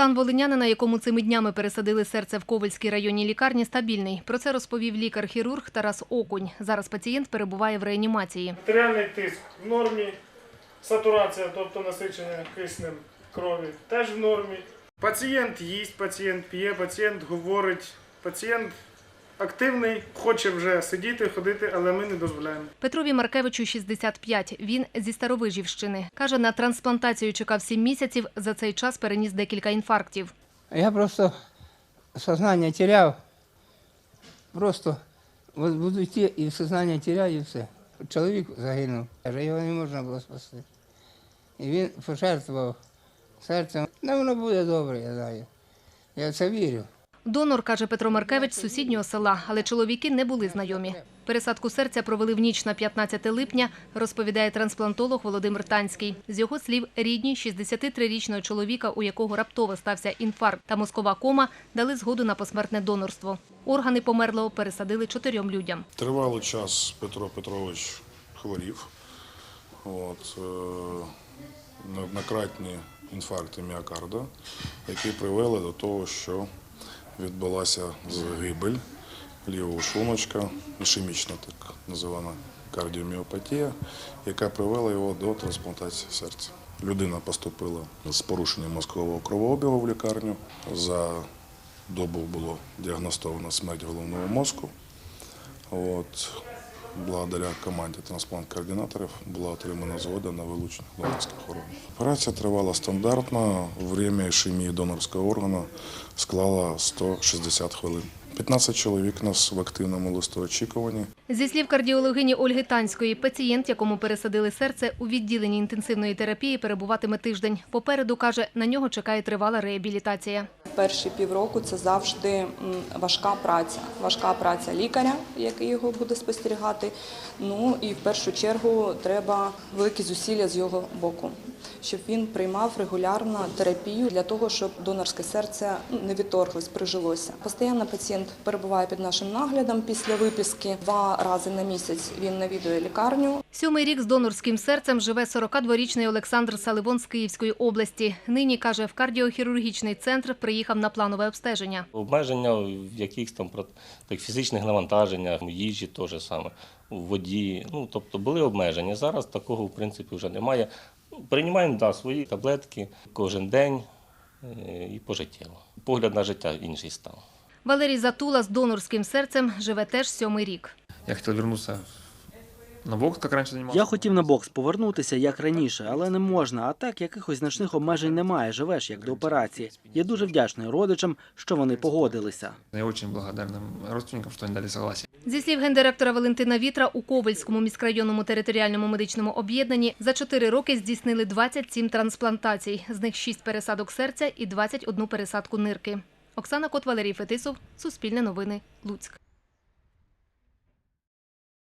Стан волинянина, якому цими днями пересадили серце в Ковальській районній лікарні, стабільний. Про це розповів лікар-хірург Тарас Окунь. Зараз пацієнт перебуває в реанімації. Артеріальний тиск в нормі, сатурація, тобто насичення киснем крові, теж в нормі. Пацієнт їсть, пацієнт п'є, пацієнт говорить, пацієнт активний, хоче вже сидіти, ходити, але ми не дозволяємо. Петрові Маркевичу 65. Він зі Старовижівщини. Каже, на трансплантацію чекав 7 місяців. За цей час переніс декілька інфарктів. Я просто сознание терял. Просто вот буду йти і сознание теряю, і все. Чоловік загинув, каже, його не можна було спасти. І він пожертвував серцем. Ну, воно буде добре, я знаю. Я це вірю. Донор, каже Петро Маркевич, з сусіднього села, але чоловіки не були знайомі. Пересадку серця провели в ніч на 15 липня, розповідає трансплантолог Володимир Танський. З його слів, рідні 63-річного чоловіка, у якого раптово стався інфаркт та мозкова кома, дали згоду на посмертне донорство. Органи померлого пересадили чотирьом людям. Тривалий час Петро Петрович хворів. От, е, неоднократні інфаркти міокарда, які привели до того, що відбулася загибель лівого шлуночка, ішемічна так називана кардіоміопатія, яка привела його до трансплантації серця. Людина поступила з порушенням мозкового кровообігу в лікарню. За добу було діагностовано смерть головного мозку. От, благодаря команді трансплант-координаторів була отримана згода на вилучення донорських органів. Операція тривала стандартно. Время ішемії донорського органу склала 160 хвилин. 15 чоловік нас в активному листоочікуванні. Зі слів кардіологині Ольги Танської, пацієнт, якому пересадили серце, у відділенні інтенсивної терапії перебуватиме тиждень. Попереду, каже, на нього чекає тривала реабілітація. Перші півроку це завжди важка праця. Важка праця лікаря, який його буде спостерігати. Ну і в першу чергу треба великі зусилля з його боку, щоб він приймав регулярно терапію для того, щоб донорське серце ну, не відторглось, прижилося. Постійно пацієнт перебуває під нашим наглядом після виписки. Два рази на місяць він навідує лікарню. Сьомий рік з донорським серцем живе 42-річний Олександр Саливон з Київської області. Нині, каже, в кардіохірургічний центр приїхав на планове обстеження. Обмеження в якихось там про- так, фізичних навантаженнях, їжі теж саме, в воді. Ну, тобто були обмеження. Зараз такого, в принципі, вже немає. Приймаємо да, свої таблетки кожен день е, і пожиттєво. Погляд на життя інший став. Валерій Затула з донорським серцем живе теж сьомий рік. Я хотел вернуться на бокс, как раньше занимался. Я хотів на бокс повернутися як раніше, але не можна. А так якихось значних обмежень немає. Живеш як до операції. Я дуже вдячний родичам, що вони погодилися. Я очень благодарен родственникам, что они дали согласие. Зі слів гендиректора Валентина Вітра, у Ковальському міськрайонному територіальному медичному об'єднанні за 4 роки здійснили 27 трансплантацій, з них 6 пересадок серця і 21 пересадку нирки. Оксана Кот, Валерій Фетисов, Суспільне новини, Луцьк.